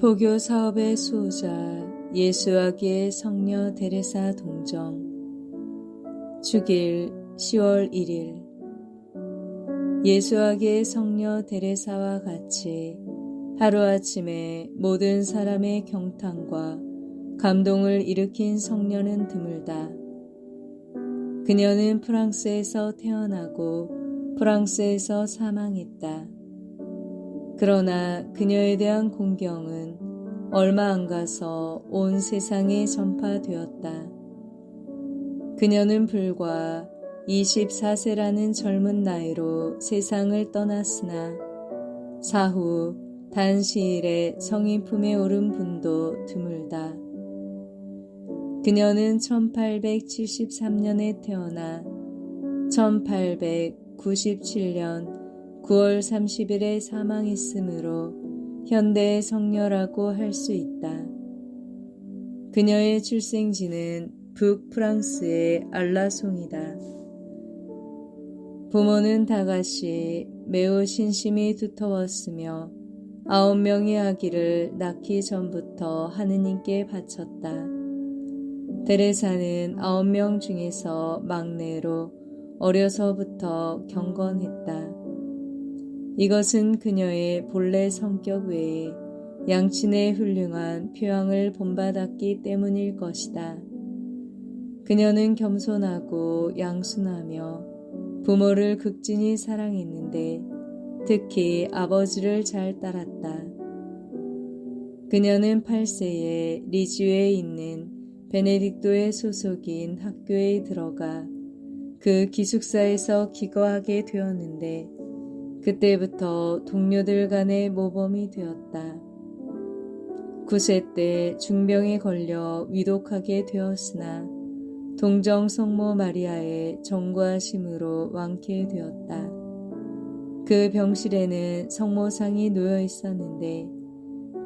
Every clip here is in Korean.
포교 사업의 수호자 예수아기의 성녀 데레사 동정 주길 10월 1일 예수아기의 성녀 데레사와 같이 하루아침에 모든 사람의 경탄과 감동을 일으킨 성녀는 드물다. 그녀는 프랑스에서 태어나고 프랑스에서 사망했다. 그러나 그녀에 대한 공경은 얼마 안 가서 온 세상에 전파되었다. 그녀는 불과 24세라는 젊은 나이로 세상을 떠났으나 사후 단시일에 성인 품에 오른 분도 드물다. 그녀는 1873년에 태어나 1897년 9월 30일에 사망했으므로 현대의 성녀라고 할 수 있다. 그녀의 출생지는 북프랑스의 알라송이다. 부모는 다같이 매우 신심이 두터웠으며 아홉 명의 아기를 낳기 전부터 하느님께 바쳤다. 데레사는 아홉 명 중에서 막내로 어려서부터 경건했다. 이것은 그녀의 본래 성격 외에 양친의 훌륭한 표양을 본받았기 때문일 것이다. 그녀는 겸손하고 양순하며 부모를 극진히 사랑했는데 특히 아버지를 잘 따랐다. 그녀는 8세에 리즈에 있는 베네딕도의 소속인 학교에 들어가 그 기숙사에서 기거하게 되었는데 그때부터 동료들 간의 모범이 되었다. 9세 때 중병에 걸려 위독하게 되었으나 동정 성모 마리아의 정과심으로 왕케 되었다. 그 병실에는 성모상이 놓여 있었는데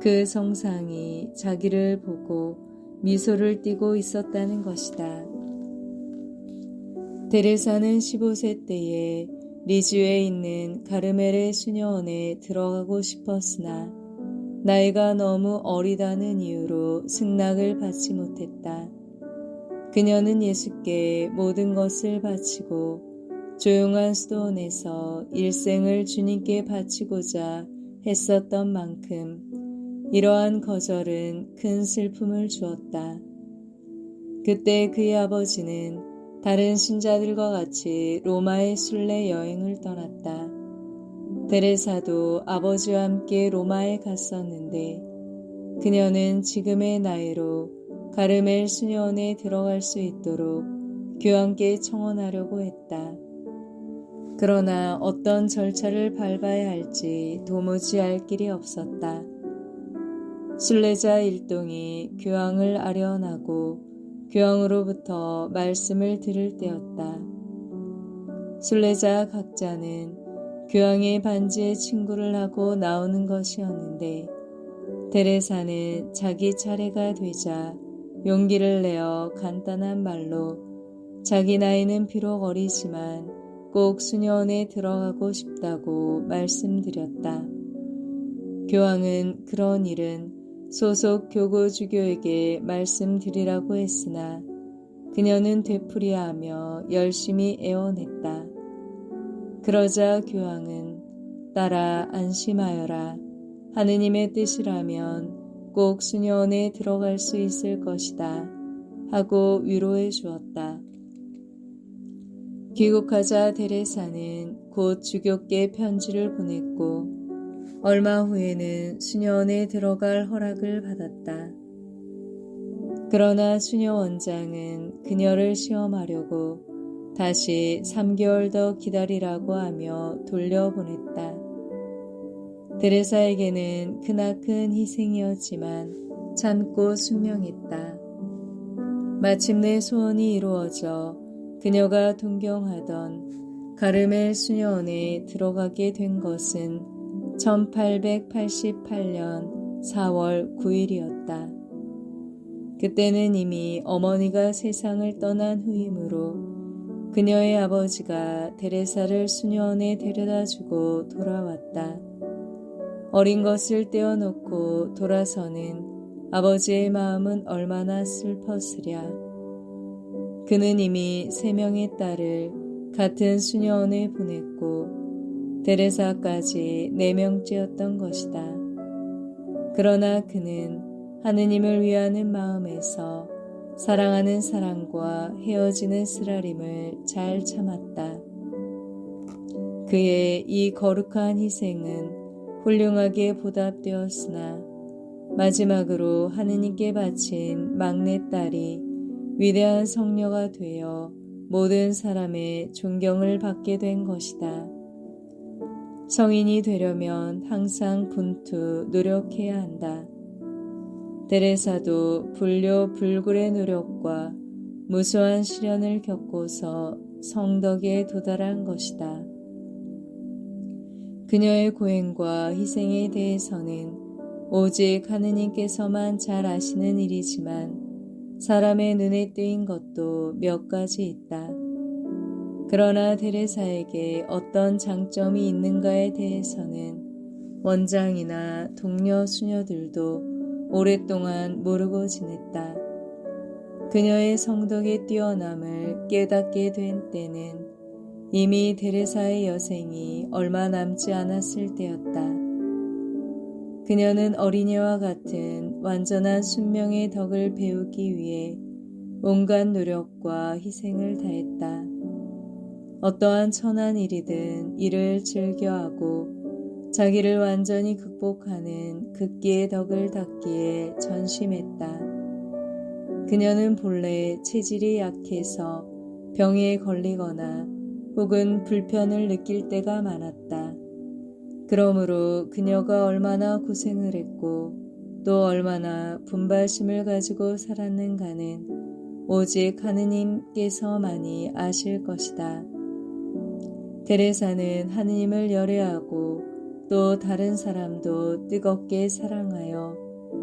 그 성상이 자기를 보고 미소를 띠고 있었다는 것이다. 데레사는 15세 때에 리즈에 있는 가르멜의 수녀원에 들어가고 싶었으나 나이가 너무 어리다는 이유로 승낙을 받지 못했다. 그녀는 예수께 모든 것을 바치고 조용한 수도원에서 일생을 주님께 바치고자 했었던 만큼 이러한 거절은 큰 슬픔을 주었다. 그때 그의 아버지는 다른 신자들과 같이 로마의 순례 여행을 떠났다. 데레사도 아버지와 함께 로마에 갔었는데 그녀는 지금의 나이로 가르멜 수녀원에 들어갈 수 있도록 교황께 청원하려고 했다. 그러나 어떤 절차를 밟아야 할지 도무지 알 길이 없었다. 순례자 일동이 교황을 아련하고 교황으로부터 말씀을 들을 때였다. 순례자 각자는 교황의 반지에 친구를 하고 나오는 것이었는데 데레사는 자기 차례가 되자 용기를 내어 간단한 말로 자기 나이는 비록 어리지만 꼭 수녀원에 들어가고 싶다고 말씀드렸다. 교황은 그런 일은 소속 교구 주교에게 말씀드리라고 했으나 그녀는 되풀이하며 열심히 애원했다. 그러자 교황은 따라 안심하여라. 하느님의 뜻이라면 꼭 수녀원에 들어갈 수 있을 것이다. 하고 위로해 주었다. 귀국하자 데레사는 곧 주교께 편지를 보냈고 얼마 후에는 수녀원에 들어갈 허락을 받았다. 그러나 수녀 원장은 그녀를 시험하려고 다시 3개월 더 기다리라고 하며 돌려보냈다. 데레사에게는 크나큰 희생이었지만 참고 순명했다. 마침내 소원이 이루어져 그녀가 동경하던 가르멜 수녀원에 들어가게 된 것은 1888년 4월 9일이었다. 그때는 이미 어머니가 세상을 떠난 후이므로 그녀의 아버지가 데레사를 수녀원에 데려다 주고 돌아왔다. 어린 것을 떼어놓고 돌아서는 아버지의 마음은 얼마나 슬펐으랴. 그는 이미 세 명의 딸을 같은 수녀원에 보냈고 데레사까지 네 명째였던 것이다. 그러나 그는 하느님을 위하는 마음에서 사랑하는 사랑과 헤어지는 쓰라림을 잘 참았다. 그의 이 거룩한 희생은 훌륭하게 보답되었으나 마지막으로 하느님께 바친 막내딸이 위대한 성녀가 되어 모든 사람의 존경을 받게 된 것이다. 성인이 되려면 항상 분투 노력해야 한다. 데레사도 불교 불굴의 노력과 무수한 시련을 겪고서 성덕에 도달한 것이다. 그녀의 고행과 희생에 대해서는 오직 하느님께서만 잘 아시는 일이지만 사람의 눈에 띄인 것도 몇 가지 있다. 그러나 데레사에게 어떤 장점이 있는가에 대해서는 원장이나 동료 수녀들도 오랫동안 모르고 지냈다. 그녀의 성덕의 뛰어남을 깨닫게 된 때는 이미 데레사의 여생이 얼마 남지 않았을 때였다. 그녀는 어린이와 같은 완전한 순명의 덕을 배우기 위해 온갖 노력과 희생을 다했다. 어떠한 천한 일이든 이를 즐겨하고 자기를 완전히 극복하는 극기의 덕을 닦기에 전심했다. 그녀는 본래 체질이 약해서 병에 걸리거나 혹은 불편을 느낄 때가 많았다. 그러므로 그녀가 얼마나 고생을 했고 또 얼마나 분발심을 가지고 살았는가는 오직 하느님께서만이 아실 것이다. 테레사는 하느님을 열애하고 또 다른 사람도 뜨겁게 사랑하여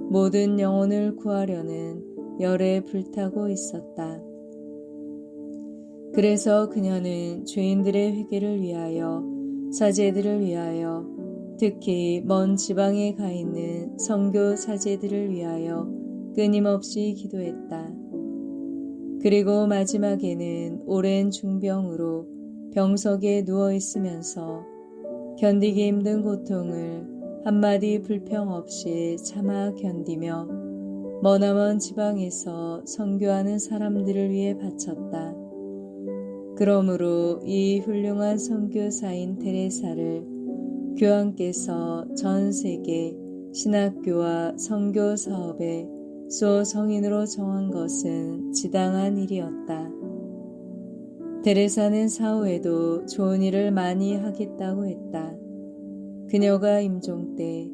모든 영혼을 구하려는 열에 불타고 있었다. 그래서 그녀는 죄인들의 회개를 위하여 사제들을 위하여 특히 먼 지방에 가 있는 성교 사제들을 위하여 끊임없이 기도했다. 그리고 마지막에는 오랜 중병으로 병석에 누워 있으면서 견디기 힘든 고통을 한마디 불평 없이 참아 견디며 머나먼 지방에서 선교하는 사람들을 위해 바쳤다. 그러므로 이 훌륭한 선교사인 테레사를 교황께서 전 세계 신학교와 선교 사업에 수성인으로 정한 것은 지당한 일이었다. 데레사는 사후에도 좋은 일을 많이 하겠다고 했다. 그녀가 임종 때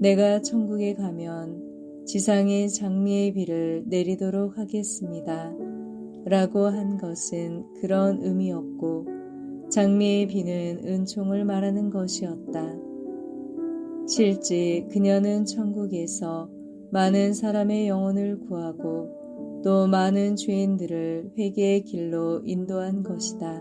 내가 천국에 가면 지상에 장미의 비를 내리도록 하겠습니다. 라고 한 것은 그런 의미였고 장미의 비는 은총을 말하는 것이었다. 실제 그녀는 천국에서 많은 사람의 영혼을 구하고 또 많은 죄인들을 회개의 길로 인도한 것이다.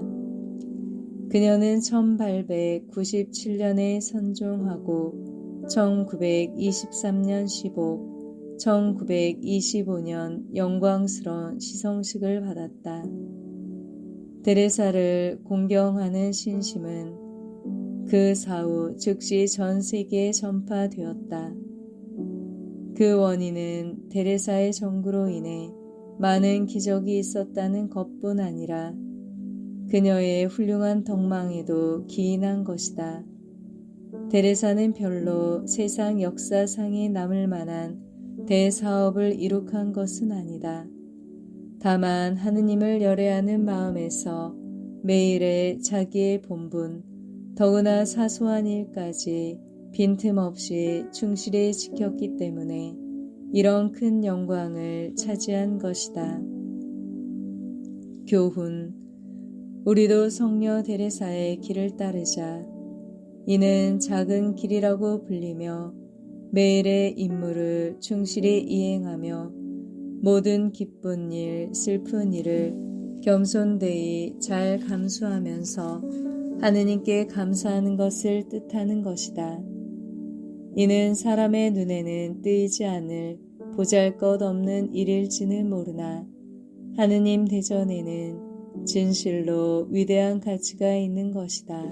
그녀는 1897년에 선종하고 1923년 15, 1925년 영광스러운 시성식을 받았다. 데레사를 공경하는 신심은 그 사후 즉시 전 세계에 전파되었다. 그 원인은 데레사의 정구로 인해 많은 기적이 있었다는 것뿐 아니라 그녀의 훌륭한 덕망에도 기인한 것이다. 데레사는 별로 세상 역사상에 남을 만한 대사업을 이룩한 것은 아니다. 다만 하느님을 열애하는 마음에서 매일의 자기의 본분, 더구나 사소한 일까지 빈틈없이 충실히 지켰기 때문에 이런 큰 영광을 차지한 것이다. 교훈 우리도 성녀 데레사의 길을 따르자. 이는 작은 길이라고 불리며 매일의 임무를 충실히 이행하며 모든 기쁜 일, 슬픈 일을 겸손되이 잘 감수하면서 하느님께 감사하는 것을 뜻하는 것이다. 이는 사람의 눈에는 뜨이지 않을 보잘 것 없는 일일지는 모르나 하느님 대전에는 진실로 위대한 가치가 있는 것이다.